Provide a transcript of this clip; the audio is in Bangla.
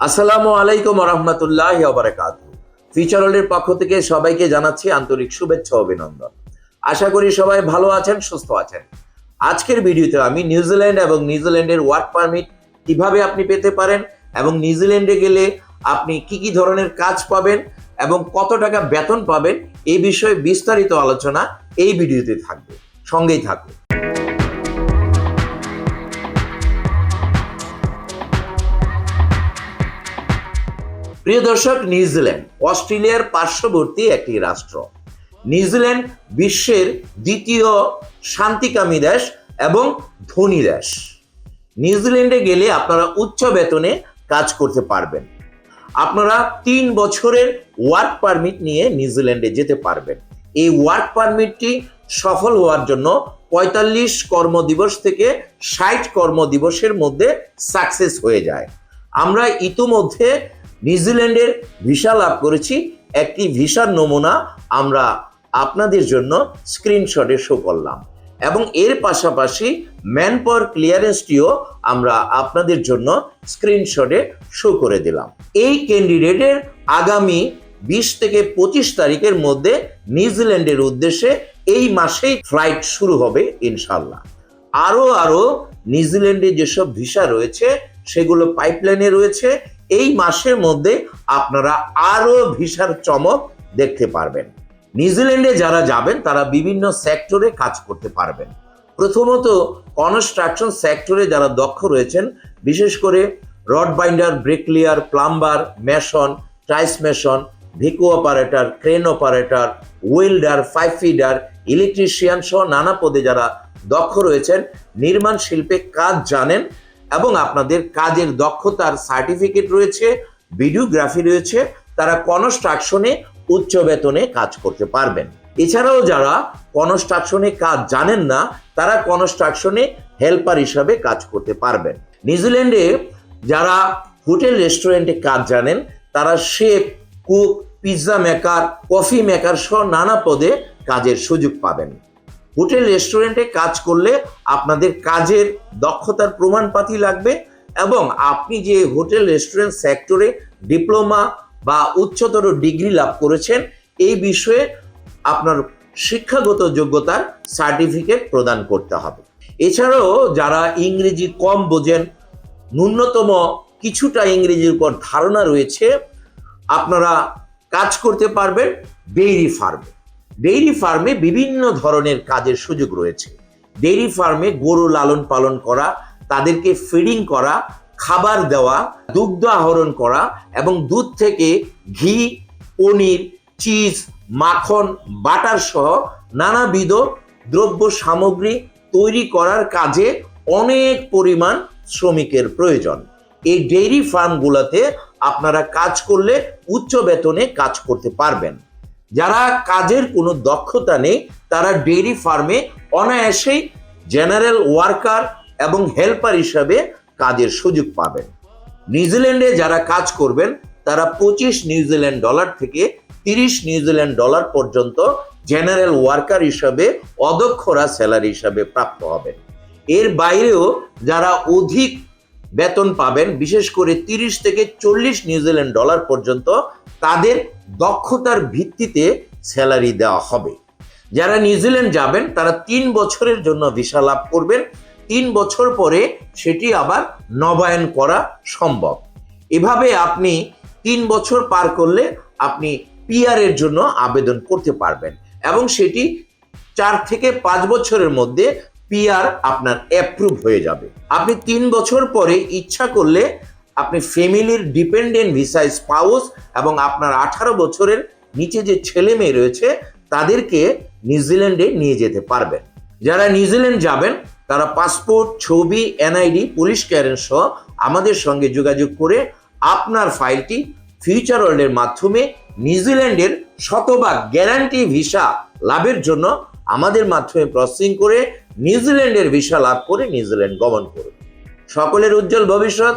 আসসালামু আলাইকুম রহমতুল্লাহ বারাকাত ফিচার ওয়ার্ল্ডের পক্ষ থেকে সবাইকে জানাচ্ছি আন্তরিক শুভেচ্ছা অভিনন্দন। আশা করি সবাই ভালো আছেন, সুস্থ আছেন। আজকের ভিডিওতে আমি নিউজিল্যান্ড এবং নিউজিল্যান্ডের ওয়ার্ক পারমিট কীভাবে আপনি পেতে পারেন এবং নিউজিল্যান্ডে গেলে আপনি কি কি ধরনের কাজ পাবেন এবং কত টাকা বেতন পাবেন এই বিষয়ে বিস্তারিত আলোচনা এই ভিডিওতে থাকবে। সঙ্গেই থাকবে প্রিয় দর্শক, নিউজিল্যান্ড, অস্ট্রেলিয়ার পার্শ্ববর্তী একটি রাষ্ট্র। নিউজিল্যান্ড বিশ্বের দ্বিতীয় শান্তিকামী দেশ এবং ধনী দেশ। নিউজিল্যান্ডে গেলে আপনারা উচ্চ বেতনে কাজ করতে পারবেন। আপনারা তিন বছরের ওয়ার্ক পারমিট নিয়ে নিউজিল্যান্ডে যেতে পারবেন। এই ওয়ার্ক পারমিটটি সফল হওয়ার জন্য পঁয়তাল্লিশ কর্মদিবস থেকে ষাট কর্মদিবসের মধ্যে সাকসেস হয়ে যায়। আমরা ইতোমধ্যে নিউজিল্যান্ডের ভিসা লাভ করেছি। একটি ভিসার নমুনা আমরা আপনাদের জন্য স্ক্রিনশটে শো করলাম। এবং এর পাশাপাশি ম্যান পাওয়ার ক্লিয়ারেন্সটিও আমরা আপনাদের জন্য স্ক্রিনশটে শো করে দিলাম। এই ক্যান্ডিডেটের আগামী বিশ থেকে পঁচিশ তারিখের মধ্যে নিউজিল্যান্ডের উদ্দেশ্যে এই মাসেই ফ্লাইট শুরু হবে ইনশাল্লাহ আরও আরও নিউজিল্যান্ডে যেসব ভিসা রয়েছে, সেগুলো পাইপলাইনে রয়েছে। এই মাসের মধ্যে আপনারা আরও ভিসার চমক দেখতে পারবেন। নিউজিল্যান্ডে যারা যাবেন, তারা বিভিন্ন সেক্টরে কাজ করতে পারবেন। প্রথমত কনস্ট্রাকশন সেক্টরে যারা দক্ষ রয়েছেন, বিশেষ করে rod binder bricklayer, plumber, mason tiles mason, ভিকো operator, crane operator, welder, ফাইভ ফিডার, ইলেকট্রিশিয়ান সহ নানা পদে যারা দক্ষ রয়েছেন, নির্মাণ শিল্পে কাজ জানেন এবং আপনাদের কাজের দক্ষতার সার্টিফিকেট রয়েছে, ভিডিওগ্রাফি রয়েছে, তারা কনস্ট্রাকশনে উচ্চ বেতনে কাজ করতে পারবেন। এছাড়াও যারা কনস্ট্রাকশনে কাজ জানেন না, তারা কনস্ট্রাকশনে হেল্পার হিসাবে কাজ করতে পারবেন। নিউজিল্যান্ডে যারা হোটেল রেস্টুরেন্টে কাজ জানেন, তারা chef, cook, pizza maker, coffee maker সহ নানা পদে কাজের সুযোগ পাবেন। হোটেল, রেস্টুরেন্টে কাজ করলে আপনাদের কাজের দক্ষতার প্রমাণপাতি লাগবে এবং আপনি যে হোটেল, রেস্টুরেন্ট সেক্টরে ডিপ্লোমা বা উচ্চতর ডিগ্রি লাভ করেছেন, এই বিষয়ে আপনার শিক্ষাগত যোগ্যতার সার্টিফিকেট প্রদান করতে হবে। এছাড়াও যারা ইংরেজি কম বোঝেন, ন্যূনতম কিছুটা ইংরেজির উপর ধারণা রয়েছে, আপনারা কাজ করতে পারবেন ডেইরি ফার্মে ডেইরি ফার্মে বিভিন্ন ধরনের কাজের সুযোগ রয়েছে। ডেইরি ফার্মে গরু লালন পালন করা, তাদেরকে ফিডিং করা, খাবার দেওয়া, দুগ্ধ আহরণ করা এবং দুধ থেকে ঘি, পনির চিজ মাখন, বাটার সহ নানাবিধ দ্রব্য সামগ্রী তৈরি করার কাজে অনেক পরিমাণ শ্রমিকের প্রয়োজন। এই ডেইরি ফার্মগুলোতে আপনারা কাজ করলে উচ্চ বেতনে কাজ করতে পারবেন। যারা কাজের কোনো দক্ষতা নেই, তারা ডেইরি ফার্মে অনায়াসেই জেনারেল ওয়ার্কার এবং হেল্পার হিসাবে কাজের সুযোগ পাবেন। নিউজিল্যান্ডে যারা কাজ করবেন, তারা পঁচিশ নিউজিল্যান্ড ডলার থেকে তিরিশ নিউজিল্যান্ড ডলার পর্যন্ত জেনারেল ওয়ার্কার হিসাবে, অদক্ষরা স্যালারি হিসাবে প্রাপ্ত হবেন। এর বাইরেও যারা অধিক বেতন পাবেন, বিশেষ করে তিরিশ থেকে চল্লিশ নিউজিল্যান্ড ডলার পর্যন্ত, তাদের দক্ষতার ভিত্তিতে স্যালারি দেওয়া হবে। যারা নিউজিল্যান্ড যাবেন, তারা তিন বছরের জন্য ভিসা লাভ করবেন। তিন বছর পরে সেটি আবার নবায়ন করা সম্ভব। এভাবে আপনি তিন বছর পার করলে আপনি পিআর এর জন্য আবেদন করতে পারবেন এবং সেটি চার থেকে পাঁচ বছরের মধ্যে পিআর আপনার অ্যাপ্রুভ হয়ে যাবে। আপনি তিন বছর পরে ইচ্ছা করলে আপনি ফ্যামিলির ডিপেন্ডেন্ট ভিসা স্পাউস এবং আপনার আঠারো বছরের নিচে যে ছেলে মেয়ে রয়েছে, তাদেরকে নিউজিল্যান্ডে নিয়ে যেতে পারবেন। যারা নিউজিল্যান্ড যাবেন, তারা পাসপোর্ট, ছবি, এনআইডি, পুলিশ ক্লিয়ারেন্স সহ আমাদের সঙ্গে যোগাযোগ করে আপনার ফাইলটি ফিউচার ওয়ার্ল্ডের মাধ্যমে নিউজিল্যান্ডের শতভাগ গ্যারান্টি ভিসা লাভের জন্য আমাদের মাধ্যমে প্রসেসিং করে নিউজিল্যান্ডের ভিসা লাভ করে নিউজিল্যান্ড গমন করুন। সকলের উজ্জ্বল ভবিষ্যৎ।